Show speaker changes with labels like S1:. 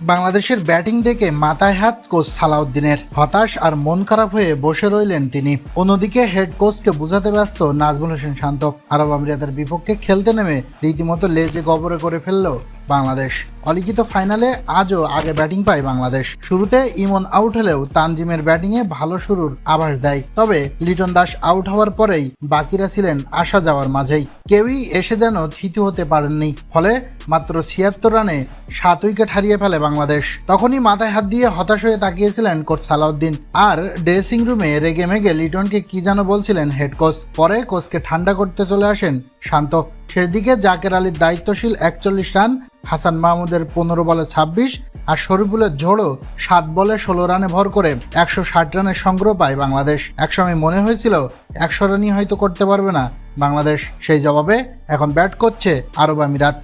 S1: বাংলাদেশের ব্যাটিং দেখে মাথায় হাত কোচ সালাউদ্দিনের। হতাশ আর মন খারাপ হয়ে বসে রইলেন তিনি। অন্যদিকে হেড কোচকে বোঝাতে ব্যস্ত নাজমুল হোসেন শান্ত আরব আমিরাতের বিপক্ষে খেলতে নেমে রীতিমতো লেজে গবরে করে ফেলল বাংলাদেশ। অলিখিত ফাইনালে আজও আগে ব্যাটিং পায় বাংলাদেশ। শুরুতে ইমন আউট হলেও তানজিমের ব্যাটিংয়ে ভালো শুরুর আভাস দেয়। তবে লিটন দাস আউট হওয়ার পরেই বাকিরা ছিলেন আসা যাওয়ার মাঝেই। কেউই এসে যেন থিতু হতে পারেননি। ফলে মাত্র ছিয়াত্তর রানে সাত উইকেট হারিয়ে ফেলে বাংলাদেশ। তখনই মাথায় হাত দিয়ে হতাশ হয়ে তাকিয়েছিলেন কোচ সালাউদ্দিন। আর ড্রেসিং রুমে রেগে মেগে লিটনকে কি যেন বলছিলেন হেড কোচ। পরে কোচকে ঠান্ডা করতে চলে আসেন শান্ত সেদিকে জাকের আলীর দায়িত্বশীল একচল্লিশ রান, হাসান মাহমুদের পনেরো বলে ছাব্বিশ আর শরীফুলের ঝোড়ো সাত বলে ষোলো রানে ভর করে একশো ষাট রানের সংগ্রহ পায় বাংলাদেশ। একসময় মনে হয়েছিল একশো রানই হয়তো করতে পারবে না বাংলাদেশ। সেই জবাবে এখন ব্যাট করছে আরব আমিরাত।